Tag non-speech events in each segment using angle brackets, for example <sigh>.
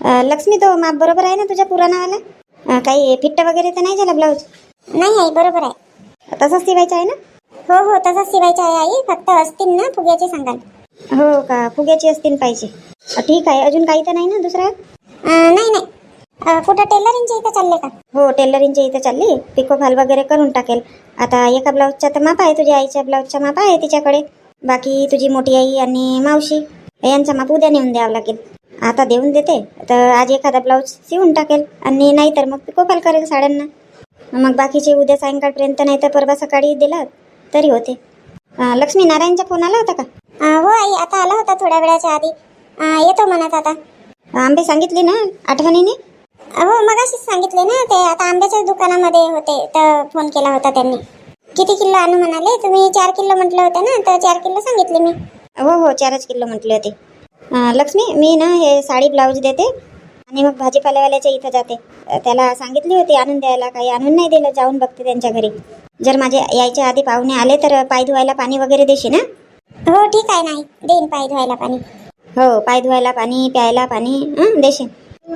लक्ष्मी तो माप बरोबर आहे ना तुझ्या पुराणावाला? काही फिट्ट वगैरे तर नाही झाला ब्लाऊज? नाही आई बरोबर आहे. तसंच शिवायचं आहे ना? हो हो तसंच शिवायचं आहे आई. फक्त असतील ना फुग्याचे सांगाल. हो का? फुग्याची असतील पाहिजे. ठीक आहे. अजून काही तर नाही ना दुसरा? नाही नाही. कुठं टेलरिंगच्या इथं चालले का? हो टेलरिंगच्या इथं चालली. पिको फाल वगैरे करून टाकेल. आता एका ब्लाऊजचा तर माप आहे तुझ्या आईच्या ब्लाऊजचा माप आहे तिच्याकडे. बाकी तुझी मोठी आई आणि मावशी यांचा माप उद्या नेऊन द्यावं लागेल. आता देऊन देते. तर आज एखादा ब्लाऊज शिवून टाकेल. आणि नाही तर मग पिको फाल करेल साड्यांना. मग बाकीचे उद्या सायंकाळपर्यंत नाही तर परवा सकाळी दिला तरी होते. लक्ष्मी नारायणचा फोन आला होता का? हो आई आता आला होता थोड्या वेळाच्या आधी. येतो म्हणत आता. आंबे सांगितले ना आठवणीने? हो मगाशीच सांगितले ना ते. आता आंब्याच्याच दुकानामध्ये होते. तर फोन केला होता त्यांनी. किती किलो आणू म्हणाले? तुम्ही चार किलो म्हटलं होतं ना. तर चार किलो सांगितले मी. हो हो चारच किलो म्हटले होते. लक्ष्मी मी ना हे साडी ब्लाऊज देते आणि मग भाजीपाल्यावाल्याच्या इथं जाते. त्याला सांगितली होती आणून द्यायला काही आणून नाही दिलं जाऊन बघते त्यांच्या घरी. जर माझे यायच्या आधी पाहुणे आले तर पाय धुवायला पाणी वगैरे देशील ना? हो ठीक आहे नाही. देईन पाय धुवायला पाणी. हो पाय धुवायला पाणी प्यायला पाणी हं, देशील.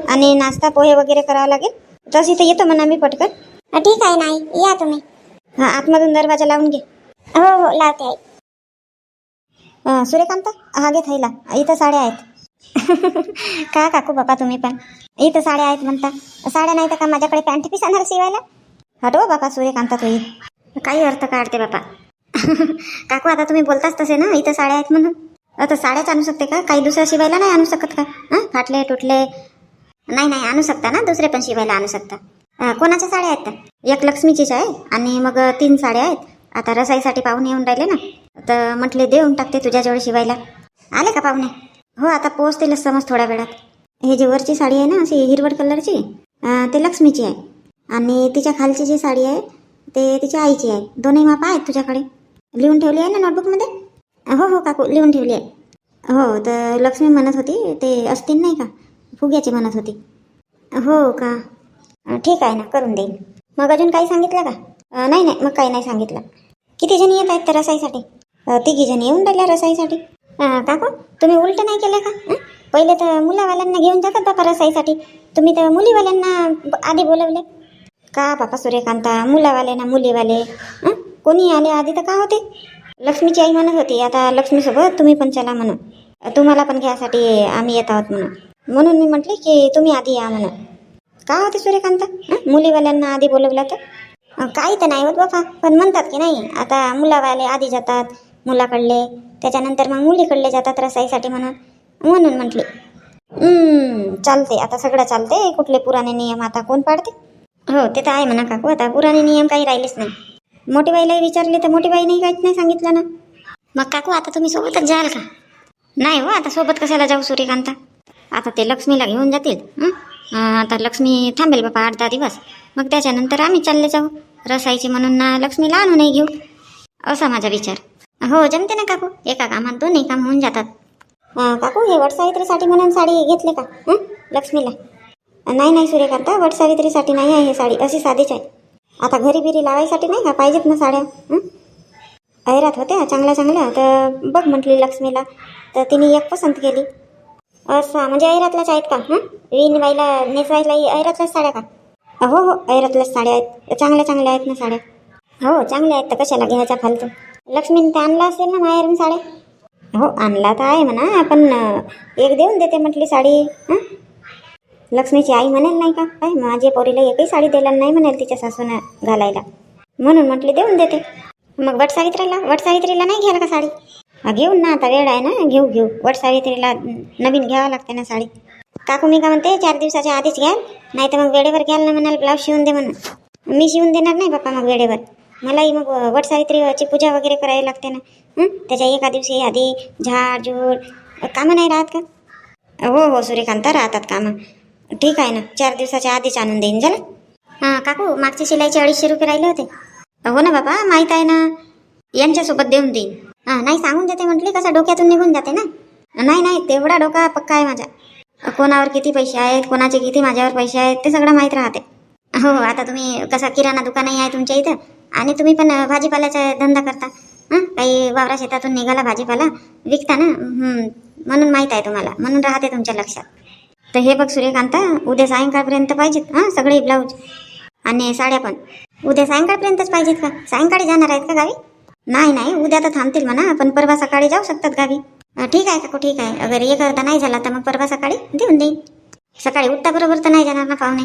आणि नाश्ता पोहे वगैरे करावा लागेल? तशी तर येतो म्हणा मी पटकन. अं, ठीक आहे नाही. या तुम्ही. हा आतमधून दरवाजा लावून घे. हो हो लावते आई. अं, सूर्यकांत हा घे थैला. इथं साड्या आहेत. <laughs> का काकू बापा तुम्ही पण? इथं साड्या आहेत म्हणता. साड्या नाही तर का माझ्याकडे पॅन्ट पीस आणणार शिवायला? हटो बापा सूर्यकांत तू काही अर्थ काढते बापा. <laughs> काकू आता तुम्ही बोलताच तसे ना? इथं साड्या आहेत म्हणून. आता साड्याच आणू शकते का? काही दुसऱ्या शिवायला नाही आणू शकत का? हं? फाटले तुटले. नाही नाही आणू शकता ना? दुसरे पण शिवायला आणू शकता. अं, कोणाच्या साड्या आहेत त्या? एक लक्ष्मीचीच आहे आणि मग तीन साड्या आहेत. आता रसाईसाठी पाहुणे येऊन राहिले ना. तर म्हटले देऊन टाकते तुझ्याजवळ शिवायला. आले का पाहुणे? हो आता पोहोचतीलच समज थोड्या वेळात. हे जी वरची साडी आहे ना अशी हिरवड कलरची ते लक्ष्मीची आहे. आणि तिच्या खालची जी साडी आहे ते तिच्या आईची आहे. दोन्ही मापा आहेत तुझ्याकडे. लिहून ठेवली आहे ना नोटबुकमध्ये हो हो काकू लिहून ठेवली आहे. हो तर लक्ष्मी म्हणत होती ते असतील नाही का? फुग्याची म्हणत होती. हो का? ठीक आहे ना करून देईन. मग अजून काही सांगितलं का? नाही नाही मग काही नाही सांगितलं. किती जणी येत आहेत तर रसाईसाठी? तिघीजणी तिघी जणी येऊन राहिल्या रसाईसाठी. काका तुम्ही उलट नाही केलं का? पहिले तर मुलावाल्यांना घेऊन जातात बापा रसाईसाठी? तुम्ही तर मुलीवाल्यांना ब- आधी बोलवले. का बापा सूर्यकांता? मुलावाले ना मुलीवाले. कोणी आले आधी तर का होते? लक्ष्मीची आई म्हणत होती आता लक्ष्मीसोबत तुम्ही पण चला म्हणून. तुम्हाला पण घ्यायसाठी आम्ही येत आहोत म्हणून. म्हणून मी म्हटले की तुम्ही आधी या म्हणून. का होते सूर्यकांत? मुलीवाल्यांना आधी बोलवलं तर? काही तर नाही होत बाबा पण म्हणतात की नाही आता मुलावाले आधी जातात मुलाकडले त्याच्यानंतर मग मुलीकडले जातात रसाईसाठी म्हणून. म्हणून म्हटले. चालते आता सगळं चालते कुठले पुराणे नियम आता कोण पाडते? हो ते तर आहे म्हणा काकू. आता पुराणे नियम काही राहिलेच नाही. मोठी बाईलाही विचारले तर मोठी बाईने काहीच नाही सांगितलं ना. मग काकू आता तुम्ही सोबतच जाल का? नाही हो आता सोबत कशाला जाऊ सूर्यकांता? आता ते लक्ष्मीला घेऊन जातील हं? आता लक्ष्मी थांबेल बापा आठ दहा दिवस. मग त्याच्यानंतर आम्ही चालले जाऊ. रसायची म्हणून ना लक्ष्मीला आणू नाही घेऊ. असा माझा विचार. हो जमते ना काकू? एका कामात दोन्ही काम होऊन जातात. काकू हे वटसावित्रीसाठी म्हणून साडी घेतली का? लक्ष्मीला. नाही नाही सूर्यकांता वटसावित्रीसाठी नाही आहे हे साडी. अशी साधीच आहे. आता घरी बिरी लावायसाठी नाही का? पाहिजेत ना साड्या? हं? ऐरात होत्या चांगल्या चांगल्या. तर बघ म्हटली लक्ष्मीला. तर तिने एक पसंत केली. असं म्हणजे ऐरातल्याच आहेत का? हां? विणबाईला नेसवायला ऐरातल्याच साड्या का? हो हो ऐरातल्याच साड्या आहेत. चांगल्या चांगल्या आहेत ना साड्या? हो चांगल्या आहेत तर कशाला घ्यायचा फालतू? लक्ष्मीने ते आणला असेल ना माहेरून साड्या? हो आणला तर आहे म्हणा आपण एक देऊन देते म्हटली साडी हां? लक्ष्मीची आई म्हणेल नाही का? काय माझ्या पोरीला एकही साडी द्यायला नाही म्हणेल तिच्या सासूनं घालायला. म्हणून म्हटली देऊन देते. मग वटसावित्रीला वटसावित्रीला नाही घ्यायला का साडी? घेऊन ना आता वेळ आहे ना. घेऊ घेऊ. वटसावित्रीला नवीन घ्यावं लागते ना साडी. काकू मी का म्हणते चार दिवसाच्या आधीच घ्याल नाही तर मग वेळेवर घ्याल ना म्हणाल ब्लाऊज शिवून दे म्हणून. मी शिवून देणार नाही बाप्पा मग वेळेवर. मलाही मग वटसावित्रीची पूजा वगैरे करावी लागते ना. त्याच्या एका दिवशी आधी झाड झूड कामं नाही राहत का? हो हो सूर्यकांता राहतात कामं. ठीक आहे ना. चार दिवसाच्या आधीच आणून देईन झालं? हां काकू मागच्या शिलाईचे अडीचशे रुपये राहिले होते. हो ना बाबा माहीत आहे ना. यांच्यासोबत देऊन देईन. हां नाही सांगून देते म्हटली कसं डोक्यातून निघून जाते ना? नाही नाही तेवढा डोका पक्का आहे माझा कोणावर किती पैसे आहेत कोणाचे किती माझ्यावर पैसे आहेत ते सगळं माहीत राहते. हो हो आता तुम्ही कसा किराणा दुकानही आहे तुमच्या इथं आणि तुम्ही पण भाजीपाल्याचा धंदा करता. हां? काही वावरा शेतातून निघाला भाजीपाला विकता ना? म्हणून माहीत आहे तुम्हाला म्हणून राहते तुमच्या लक्षात. तर हे बघ सूर्यकांता उद्या सायंकाळपर्यंत पाहिजेत हां सगळे ब्लाऊज. आणि साड्या पण. उद्या सायंकाळपर्यंतच पाहिजेत का? सायंकाळी जाणार आहेत का गावी? नाही नाही उद्या तर थांबतील म्हणा पण परवा सकाळी जाऊ शकतात गावी. ठीक आहे काकू ठीक आहे. अगर एक अर्धा नाही झाला तर मग परवा सकाळी देऊन देईन. सकाळी उठता बरोबर तर नाही जाणार ना पाहुणे?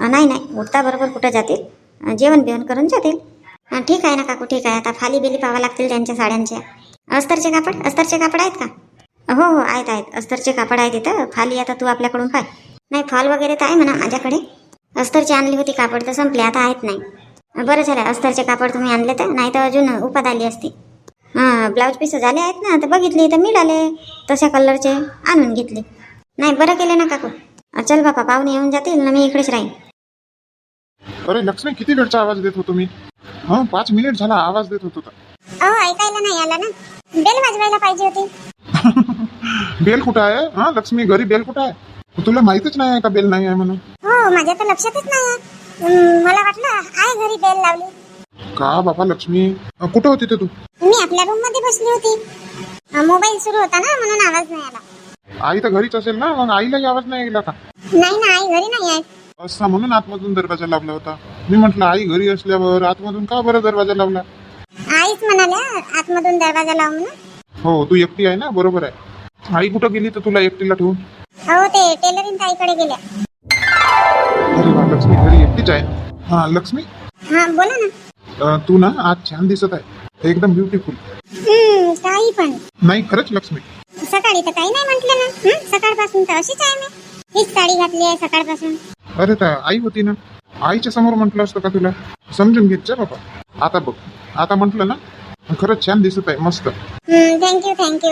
नाही नाही उठता बरोबर कुठं जातील? जेवण बिवण करून जातील. ठीक आहे ना काकू ठीक आहे. आता फाली बिली पावा लागतील त्यांच्या साड्यांच्या. अस्तरचे कापड? अस्तरचे कापड आहेत का? हो हो आहेत आहेत. अस्तरचे कापड आहेत इथं. फाली आता तू आपल्याकडून पाय. नाही फॉल वगैरे तर आहे म्हणा माझ्याकडे. अस्तरची आणली होती कापड तर संपले. आता आहेत नाही. बरं झालं अस्तरचे कापड तुम्ही आणले तर नाही तर अजून उपाद आली असती. हां ब्लाऊज पीस झाले आहेत ना तर बघितले तर मिळाले. तशा कलरचे आणून घेतले. नाही बरं केले ना काकू. चल बापा पाहुणे येऊन जातील ना मी इकडेच राहीन. अरे लक्ष्मी किती वेळचा आवाज देत होतो मी? हा पाच मिनिट झाला आवाज देत होतो. अहो ऐकायला नाही आला ना. बेल वाजवायला पाहिजे होती. <laughs> बेल कुठं आहे? हा लक्ष्मी घरी बेल कुठं आहे? तुला माहितच नाही आहे का बेल नाही आहे म्हणून? हो माझ्या तर लक्षातच नाही आहे. हं, मला वाटलं आहे घरी बेल लावली. का बाबा लक्ष्मी? अ, कुठं होती ते? तू मी आपल्या रूममध्ये बसली होती. मोबाईल सुरू होता ना म्हणून आवाज नाही आला. आई तर घरीच असेल ना मग आईलाही आवाज नाही गेला का नाही ना आई घरी नाही आहे. असा म्हणून आतमधून दरवाजा लावला होता. मी म्हटलं आई घरी असल्यावर आतमधून का बरं दरवाजा लावला? आईच म्हणाल्या आतमधून दरवाजा लाव म्हणून. हो तू एकटी आहे ना बरोबर आहे. आई कुठं गेली तर तुला एकटीला ठेवून? अहो ते टेलरिंग ताईकडे गेल्या. अरे वा लक्ष्मी घरी एकटीच आहे? हा लक्ष्मी? हा बोला ना. अ, तू ना आज छान दिसत आहे. एकदम ब्युटिफुल हम्म काही पण. नाही खरंच लक्ष्मी. सकाळी तर काही नाही म्हटलं ना. हं? सकाळपासून तर अशीच आहे मी. हीच साडी घातली आहे सकाळपासून. अरे त्या आई होती ना. आईच्या समोर म्हटलं असतं का तुला? समजून घेत जा बाबा. आता बघ. आता म्हटलं ना खरंच छान दिसत आहे मस्त. थँक्यू थँक्यू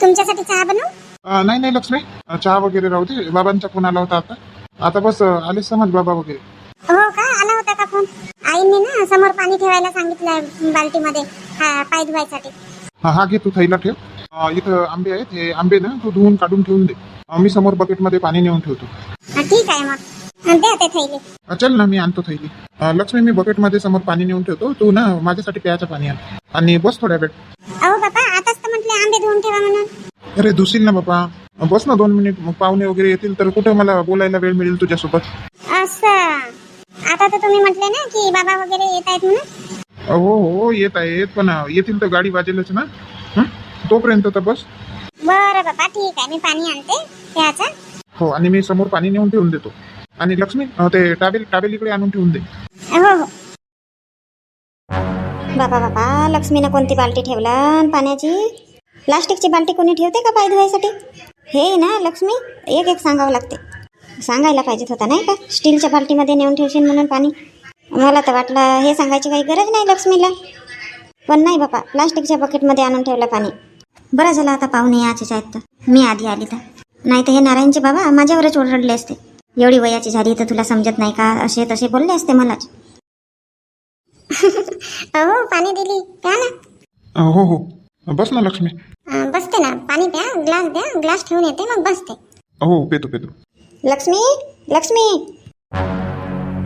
तुमच्यासाठी चहा बनवू? अं, नाही नाही लक्ष्मी. अं, चहा वगैरे राहू दे. बाबांचा फोन आला होता आता. आता बस आले समज बाबा वगैरे. हो का? आला होता का फोन आईने ना समोर पाणी ठेवायला सांगितलंय बाल्टीमध्ये हा पाय धुवायसाठी. हा हा घे तू थैला ठेव. अं, इथं आंबे आहेत हे आंबे ना तू धुवून काढून ठेवून दे. अं, मी समोर बकेटमध्ये पाणी नेऊन ठेवतो. हा, ठीक आहे मग. द्या ते थैली. अं, चल ना मी आणतो थैली. अं, लक्ष्मी मी बकेटमध्ये समोर पाणी नेऊन ठेवतो. तू ना माझ्यासाठी प्यायचं पाणी आण. आणि बस थोड्या वेळ. अहो बाबा आताच तर म्हटले आंबे धुवून ठेवा म्हणून. अरे धुशील ना बाबा बस ना दोन मिनिट. मग पाहुणे वगैरे येतील तर कुठं मला बोलायला वेळ मिळेल तुझ्यासोबत? असं. आता तर तुम्ही म्हटले ना की बाबा वगैरे येत आहेत म्हणून. हो हो येत आहेत पण येतील तर गाडी वाजेलच ना? हं? तोपर्यंत तर बस. बरं बाबा ठीक आहे. मी पाणी आणते. प्यायचं. हो आणि मी समोर पाणी नेऊन ठेवून देतो. आणि लक्ष्मी अं, ते टावेल टावेल इकडे आणून ठेवून दे. हो हो. बाबा बाबा लक्ष्मीनं कोणती बाल्टी ठेवला पाण्याची? प्लास्टिकची बाल्टी कोणी ठेवते का पाय धुवायसाठी? हे ना लक्ष्मी एक एक सांगावं लागते. सांगायला पाहिजेत होता नाही का? स्टीलच्या बाल्टीमध्ये नेऊन ठेवशील म्हणून पाणी. मला तर वाटलं हे सांगायची काही गरज नाही लक्ष्मीला. पण नाही बापा प्लास्टिकच्या बकेटमध्ये आणून ठेवलं पाणी. बरं झालं आता पाहुणे याचेच आहेत तर. मी आधी आली तर. नाही तर हे नारायणचे बाबा माझ्यावरच ओरडले असते. एवढी वयाची झाली तर तुला समजत नाही का? असे तसे बोलले असते मलाच अहो पाणी दिली. प्या ना? हो हो. बस ना लक्ष्मी. अं, बसते ना. पाणी प्या ग्लास द्या ग्लास ठेवून येते मग बसते. हो पेतो पेतो. लक्ष्मी लक्ष्मी.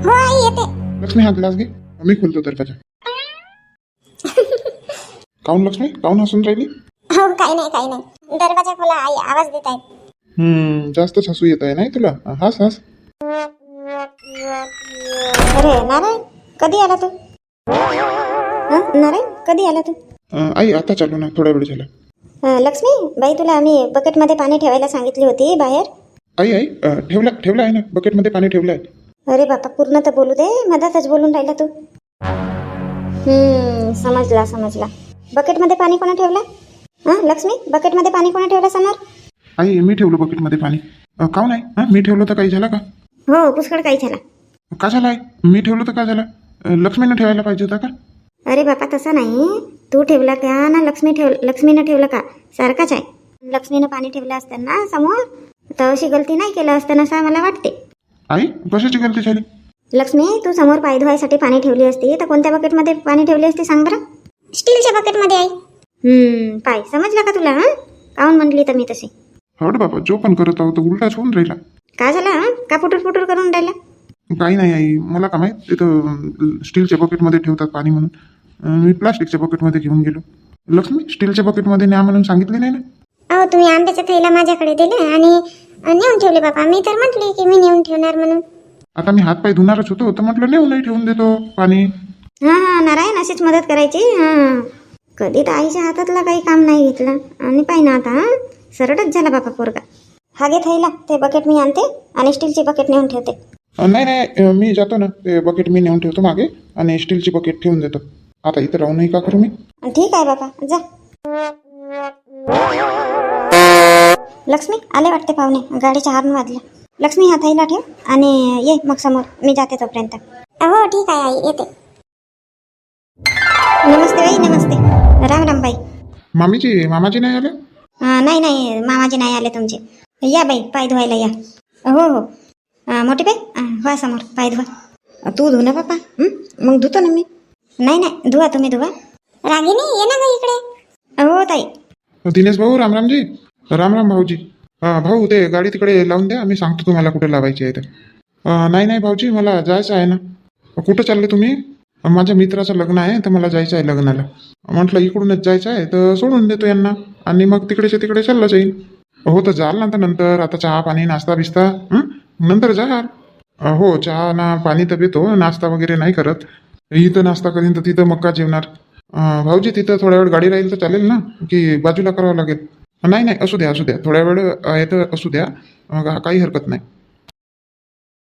हो आई येते. लक्ष्मी हा ग्लास घे. मी खोलतो दरवाजा काऊन लक्ष्मी? काऊन हसून राहिली? हो काही नाही काही नाही. दरवाजा खोला आई आवाज देत आहेत. हम्म जास्तच हसू येत आहे नाही तुला? हस हस. अरे नारायण कधी आला तू? हं, नारायण कधी आला तू? आई आता चालू ना थोडा वेळ झाला. हं, लक्ष्मी बाई तुला आम्ही बकेटमध्ये पाणी ठेवायला सांगितली होती बाहेर. आई आई ठेवला ठेवला आहे ना बकेटमध्ये पाणी ठेवलं आहे. अरे बापा पूर्ण तर बोलू दे मधातच बोलून राहिला तू. समजला समजला. बकेटमध्ये पाणी कोणा ठेवला? हां लक्ष्मी बकेटमध्ये पाणी कोणा ठेवलं समोर? आई मी ठेवलं बकेटमध्ये पाणी. काऊन आहे हं, मी ठेवलं तर काही झालं का? हो पुष्कळ काही झाला. का झालं आहे? मी ठेवलं तर का झालं? लक्ष्मीनं ठेवायला पाहिजे होता का? अरे बापा तसं नाही. तू ठेवला का ना लक्ष्मी ठेव लक्ष्मीनं ठेवलं का? सारखाच आहे. लक्ष्मीनं पाणी ठेवलं असतं ना समोर तर अशी गलती नाही केलं असतं असं मला वाटते. आई कशाची गलती झाली? लक्ष्मी तू समोर पाय धुवायसाठी पाणी ठेवली असती तर कोणत्या बकेटमध्ये पाणी ठेवली असती सांग बरं? स्टीलच्या बकेटमध्ये आई हम्म पाय समजला का तुला हां? काहून म्हणली तर मी तशी? हवड बाबा जो पण करत आहोत तो उलटाच होऊन राहिला. का झाला हं? का पुटूर पुटूर करून राहिला? काही नाही आई मला का माहीत तिथं स्टीलच्या बकेटमध्ये ठेवतात पाणी म्हणून. मी प्लास्टिकच्या बकेटमध्ये घेऊन गेलो. लक्ष्मी स्टीलच्या बकेटमध्ये न्या म्हणून सांगितले नाही ना? अहो तुम्ही आंब्याचा थैला माझ्याकडे दिले आणि नेऊन ठेवले बाबा मी तर म्हटली की मी नेऊन ठेवणार म्हणून. आता मी हातपाय धुणारच होतो तर म्हटलं नेऊनही ठेवून देतो पाणी. हा हा नारायण अशीच मदत करायची? हा. कधी तर आईच्या हातातला काही काम नाही घेतलं. आणि पाहि ना आता हा. सरळच झाला बापा पोरगा. हा घे थैला ते बकेट मी आणते आणि स्टीलची बकेट नेऊन ठेवते. नाही नाही मी जातो ना. ते बकेट मी नेऊन ठेवतो मागे आणि स्टीलची बकेट ठेवून देतो. आता इथं राहूनही का करू मी? ठीक आहे बाबा जा. लक्ष्मी आले वाटते पाहुणे. गाडीच्या हार्न वाजल्या लक्ष्मी हा थैला ठेव आणि ये मग समोर. मी जाते तोपर्यंत. हो ठीक आहे आई. येते. नमस्ते बाई नमस्ते. राम राम बाई. मामीजी मामाजी नाही आले? अं, नाही नाही. मामाजी नाही आले तुमचे. या बाई पाय धुवायला या. हो हो. अं, मोठी बाई अं, व्हा समोर पाय धुवा. तू धु ना बापा हं? मग धुतो ना मी. नाही नाही धुवा तुम्ही धुवा. रागिनी ये ना ग इकडे. हो ताई. दिनेश भाऊ रामरामजी राम राम भाऊजी. हा भाऊ ते गाडी तिकडे लावून द्या. मी सांगतो तुम्हाला कुठे लावायची आहे ते. अ, नाही नाही भाऊजी मला जायचं आहे ना. कुठं चालले तुम्ही? माझ्या मित्राचं लग्न आहे तर मला जायचं आहे लग्नाला. म्हटलं इकडूनच जायचं आहे तर सोडून देतो यांना. आणि मग तिकडेच्या तिकडे चाललं जाईल हो तर जाल ना तर नंतर. आता चहा पाणी नाश्ता बिस्ता? नंतर जाल. अ, हो चहा ना पाणी तर पितो. नाश्ता वगैरे नाही करत. इथं नाश्ता करीन तर तिथं मक्का जेवणार. भाऊजी तिथं थोड्या वेळ गाडी राहील तर चालेल ना? की बाजूला करावं लागेल? नाही नाही असू द्या असू द्या. थोड्या वेळ येतं तर असू द्या. काही हरकत नाही.